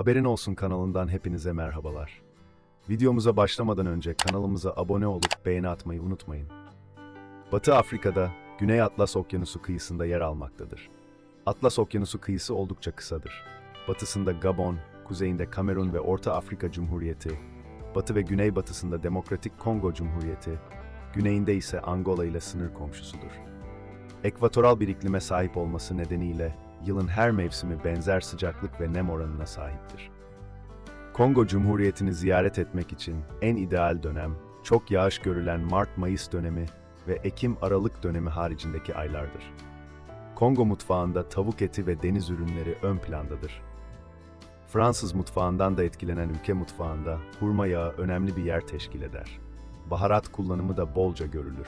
Haberin Olsun kanalından hepinize merhabalar. Videomuza başlamadan önce kanalımıza abone olup beğeni atmayı unutmayın. Batı Afrika'da Güney Atlas Okyanusu kıyısında yer almaktadır. Atlas Okyanusu kıyısı oldukça kısadır. Batısında Gabon, kuzeyinde Kamerun ve Orta Afrika Cumhuriyeti, batı ve güneybatısında Demokratik Kongo Cumhuriyeti, güneyinde ise Angola ile sınır komşusudur. Ekvatoral bir iklime sahip olması nedeniyle yılın her mevsimi benzer sıcaklık ve nem oranına sahiptir. Kongo Cumhuriyeti'ni ziyaret etmek için en ideal dönem, çok yağış görülen Mart-Mayıs dönemi ve Ekim-Aralık dönemi haricindeki aylardır. Kongo mutfağında tavuk eti ve deniz ürünleri ön plandadır. Fransız mutfağından da etkilenen ülke mutfağında hurma yağı önemli bir yer teşkil eder. Baharat kullanımı da bolca görülür.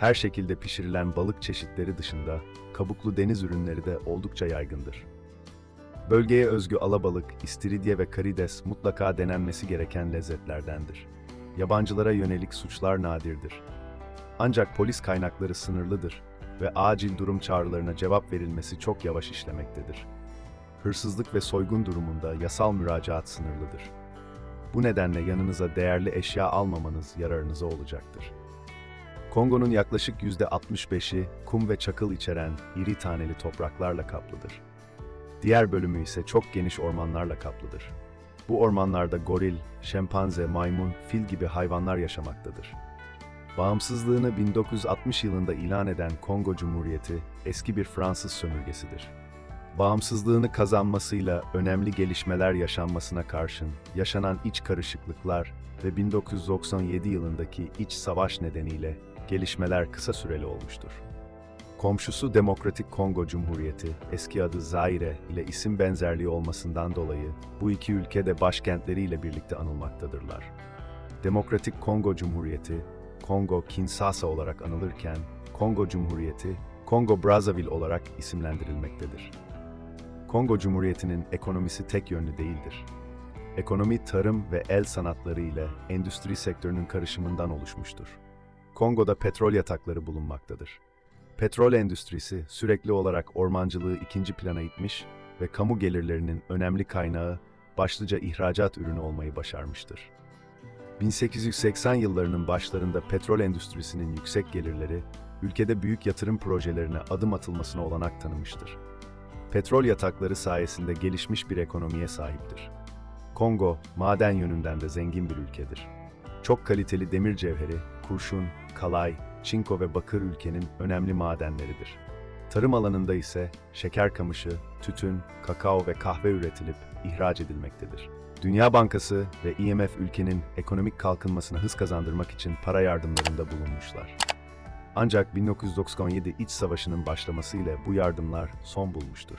Her şekilde pişirilen balık çeşitleri dışında kabuklu deniz ürünleri de oldukça yaygındır. Bölgeye özgü alabalık, istiridye ve karides mutlaka denenmesi gereken lezzetlerdendir. Yabancılara yönelik suçlar nadirdir. Ancak polis kaynakları sınırlıdır ve acil durum çağrılarına cevap verilmesi çok yavaş işlemektedir. Hırsızlık ve soygun durumunda yasal müracaat sınırlıdır. Bu nedenle yanınıza değerli eşya almamanız yararınıza olacaktır. Kongo'nun yaklaşık %65'i kum ve çakıl içeren iri taneli topraklarla kaplıdır. Diğer bölümü ise çok geniş ormanlarla kaplıdır. Bu ormanlarda goril, şempanze, maymun, fil gibi hayvanlar yaşamaktadır. Bağımsızlığını 1960 yılında ilan eden Kongo Cumhuriyeti eski bir Fransız sömürgesidir. Bağımsızlığını kazanmasıyla önemli gelişmeler yaşanmasına karşın yaşanan iç karışıklıklar ve 1997 yılındaki iç savaş nedeniyle gelişmeler kısa süreli olmuştur. Komşusu Demokratik Kongo Cumhuriyeti, eski adı Zaire ile isim benzerliği olmasından dolayı bu iki ülke de başkentleriyle birlikte anılmaktadırlar. Demokratik Kongo Cumhuriyeti, Kongo Kinshasa olarak anılırken, Kongo Cumhuriyeti, Kongo Brazzaville olarak isimlendirilmektedir. Kongo Cumhuriyeti'nin ekonomisi tek yönlü değildir. Ekonomi tarım ve el sanatları ile endüstri sektörünün karışımından oluşmuştur. Kongo'da petrol yatakları bulunmaktadır. Petrol endüstrisi sürekli olarak ormancılığı ikinci plana itmiş ve kamu gelirlerinin önemli kaynağı başlıca ihracat ürünü olmayı başarmıştır. 1880 yıllarının başlarında petrol endüstrisinin yüksek gelirleri, ülkede büyük yatırım projelerine adım atılmasına olanak tanımıştır. Petrol yatakları sayesinde gelişmiş bir ekonomiye sahiptir. Kongo, maden yönünden de zengin bir ülkedir. Çok kaliteli demir cevheri, kurşun, kalay, çinko ve bakır ülkenin önemli madenleridir. Tarım alanında ise şeker kamışı, tütün, kakao ve kahve üretilip ihraç edilmektedir. Dünya Bankası ve IMF ülkenin ekonomik kalkınmasına hız kazandırmak için para yardımlarında bulunmuşlar. Ancak 1997 İç Savaşı'nın başlamasıyla bu yardımlar son bulmuştur.